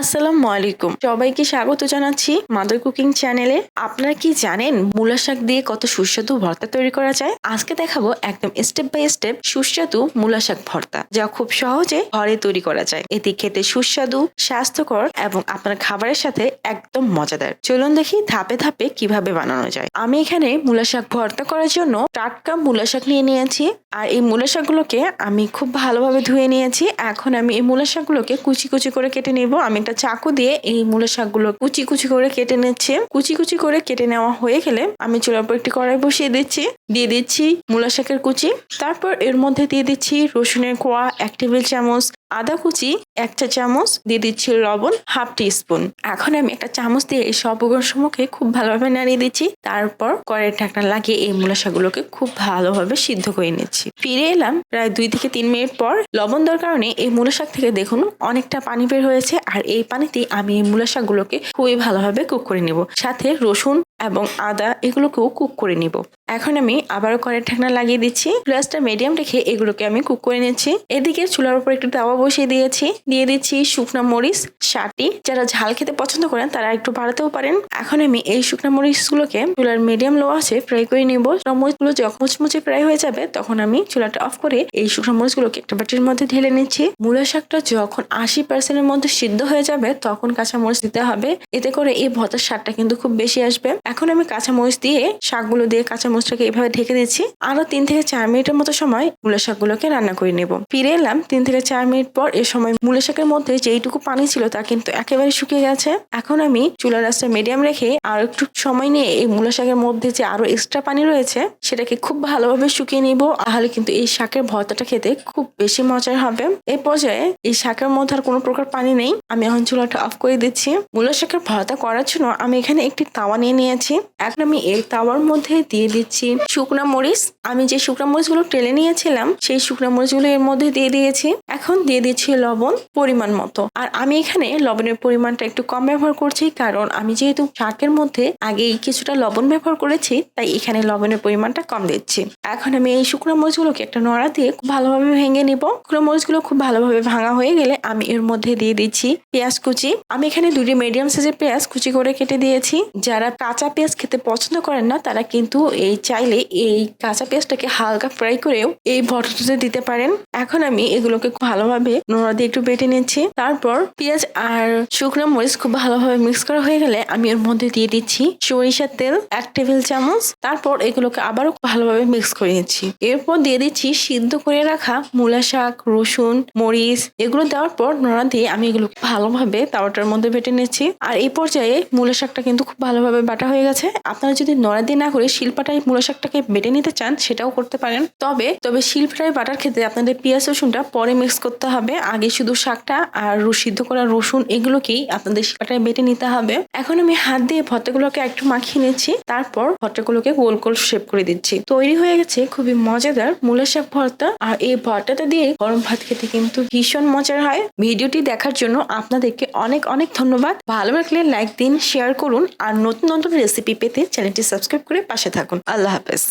আসসালামু আলাইকুম। সবাইকে স্বাগত জানাচ্ছি মাদার কুকিং চ্যানেলে। আপনারা কি জানেন মূলা শাক দিয়ে কত সুস্বাদু ভর্তা তৈরি করা যায়? আজকে দেখাবো একদম স্টেপ বাই স্টেপ সুস্বাদু মূলা শাক ভর্তা, যা খুব সহজে ঘরে তৈরি করা যায়। এটি খেতে সুস্বাদু, স্বাস্থ্যকর এবং আপনার খাবারের সাথে একদম মজাদার। চলুন দেখি ধাপে ধাপে কীভাবে বানানো যায়। আমি এখানে মূলা শাক ভর্তা করার জন্য টাটকা মূলা শাক নিয়ে নিয়েছি। আর এই মূলা শাকগুলোকে আমি খুব ভালোভাবে ধুয়ে নিয়েছি। এখন আমি এই মূলা শাকগুলোকে কুচি কুচি করে কেটে নেব। আমি একটা চাকু দিয়ে এই মূলের শাকগুলো কুচি কুচি করে কেটে নিচ্ছে। কুচি কুচি করে কেটে নেওয়া হয়ে গেলে আমি চুলার উপর একটি কড়াই বসিয়ে দিচ্ছি। দিয়ে দিচ্ছি মূলা শাকের কুচি। তারপর এর মধ্যে দিয়ে দিচ্ছি রসুনের কোয়া, এক টেবিল চামচ আদা কুচি, একটা চামচ, দিয়ে দিচ্ছি লবণ, হাফ টি স্পুন এখন আমি একটা চামচ দিয়ে এই সব উপকরণসমূহকে খুব ভালোভাবে নাড়িয়ে দিচ্ছি। তারপর কড়াইয়ের ঢাকনা লাগিয়ে এই মূলা শাকগুলোকে খুব ভালোভাবে সিদ্ধ করে নিচ্ছি। ফিরে এলাম প্রায় দুই থেকে তিন মিনিট পর। লবণ দেওয়ার কারণে এই মূলা শাক থেকে দেখুন অনেকটা পানি বের হয়েছে। আর এই পানিতে আমি এই মূলা শাকগুলোকে খুবই ভালোভাবে কুক করে নিব। সাথে রসুন এবং আদা এগুলোকেও কুক করে নিব। এখন আমি আবারও কড়াই ঢাকনা লাগিয়ে দিচ্ছি। গ্লাসটা মিডিয়াম রেখে এগুলোকে আমি কুক করে নিচ্ছি। এদিকে চুলার উপর একটু তাওয়া বসিয়ে দিয়েছি। দিয়ে দিচ্ছি শুকনো মরিচ ষাটটি যারা ঝাল খেতে পছন্দ করেন, তারা একটু বাড়াতেও পারেন। এখন আমি এই শুকনো মরিচগুলোকে চুলার মিডিয়াম লো আছে ফ্রাই করে নিব। মরিচগুলো যখন মুচমুচে ফ্রাই হয়ে যাবে, তখন আমি চুলাটা অফ করে এই শুকনো মরিচগুলোকে একটা বাটির মধ্যে ঢেলে নিচ্ছি। মূলা শাকটা যখন আশি পার্সেন্টের মধ্যে সিদ্ধ হয়ে যাবে, তখন কাঁচা মরিচ দিতে হবে। এতে করে এই ভর্তার স্বাদটা কিন্তু খুব বেশি আসবে। এখন আমি কাঁচা মরিচ দিয়ে শাকগুলো দিয়ে কাঁচা মরিচটাকে এভাবে ঢেকে দিচ্ছি। আরও তিন থেকে চার মিনিটের মতো সময় মূলা শাকগুলোকে রান্না করে নেব। ফিরে এলাম তিন থেকে চার মিনিট পর এ সময় মূলা শাকের মধ্যে যেইটুকু পানি ছিল তা কিন্তু একেবারে শুকিয়ে গেছে। এখন আমি চুলার রাস্তা মিডিয়াম রেখে আর একটু সময় নিয়ে এই মূলা শাকের মধ্যে যে আরও এক্সট্রা পানি রয়েছে, সেটাকে খুব ভালোভাবে শুকিয়ে নিব। তাহলে কিন্তু এই শাকের ভর্তাটা খেতে খুব বেশি মজার হবে। এই পর্যায়ে এই শাকের মধ্যে আর কোনো প্রকার পানি নেই। আমি এখন চুলাটা অফ করে দিচ্ছি। মূলা শাকের ভর্তা করার জন্য আমি এখানে একটি তাওয়া নিয়ে নিয়েছি। এখন আমি এই তাওয়ার মধ্যে দিয়ে দিচ্ছি শুকনো মরিচ, আমি যে শুকনো মরিচগুলো টেলে নিয়েছিলাম, সেই শুকনো মরিচগুলো এর মধ্যে দিয়ে দিয়েছি। এখন দিয়ে দিচ্ছি লবণ পরিমাণ মতো। আর আমি এখানে লবণের পরিমাণটা একটু কম ব্যবহার করছি, কারণ আমি যেহেতু শাকের মধ্যে আগেই কিছুটা লবণ ব্যবহার করেছি, তাই এখানে লবণের পরিমাণটা কম দিচ্ছি। এখন আমি এই শুকনো মরিচগুলোকে একটা নড়া দিয়ে খুব ভালোভাবে ভেঙে নিব। শুকনো মরিচগুলো খুব ভালোভাবে ভাঙা হয়ে গেলে আমি এর মধ্যে দিয়ে দিচ্ছি পেঁয়াজ কুচি। আমি এখানে দুটি মিডিয়াম সাইজের পেঁয়াজ কুচি করে কেটে দিয়েছি। যারা কাঁচা পেঁয়াজ খেতে পছন্দ করেন না, তারা কিন্তু এই চাইলে এই কাঁচা পেঁয়াজটাকে হালকা ফ্রাই করেও এই ভর্তাটাতে দিতে পারেন। এখন আমি এগুলোকে ভালোভাবে নোড়া দিয়ে একটু বেটে নিচ্ছি। তারপর পেঁয়াজ আর শুকনো মরিচ খুব ভালোভাবে মিক্স করা হয়ে গেলে আমি এর মধ্যে দিয়ে দিচ্ছি সরিষার তেল, এক টেবিল চামচ। তারপর এগুলোকে আবারও খুব ভালোভাবে মিক্স করে নিচ্ছি। এরপর দিয়ে দিচ্ছি সিদ্ধ করে রাখা মূলা শাক, রসুন, মরিচ। এগুলো দেওয়ার পর নোড়া দিয়ে আমি এগুলো ভালোভাবে তাওয়াটার মধ্যে বেটে নিচ্ছি। আর এই পর্যায়ে মূলা শাকটা কিন্তু খুব ভালোভাবে বাটা হয়ে গেছে। আপনারা যদি নড়া দিয়ে না করে শিল্পাটায় মূলা শাকটাকে বেটে নিতে চান, সেটাও করতে পারেন। তবে তবে শিল্পটায় বাটার ক্ষেত্রে আপনাদের পেঁয়াজ রসুনটা পরে মিক্স করতে হবে। আগে শুধু শাকটা আর সিদ্ধ করা রসুন এগুলোকেই আপনাদের শিল্পাটায় বেটে নিতে হবে। এখন আমি হাত দিয়ে ভর্তাগুলোকে একটু মাখিয়ে নিচ্ছি। তারপর ভর্তাগুলোকে গোল গোল শেপ করে দিচ্ছি। তৈরি হয়ে গেছে খুবই মজাদার মূলা শাক ভর্তা। আর এই ভর্তাটা দিয়ে গরম ভাত খেতে কিন্তু ভীষণ মজার হয়। ভিডিওটি দেখার জন্য আপনাদেরকে অনেক অনেক ধন্যবাদ। ভালো লাগলে লাইক দিন শেয়ার করুন। আর নতুন নতুন রেসিপি পেতে চ্যানেলটি সাবস্ক্রাইব করে পাশে থাকুন। আল্লাহ হাফেজ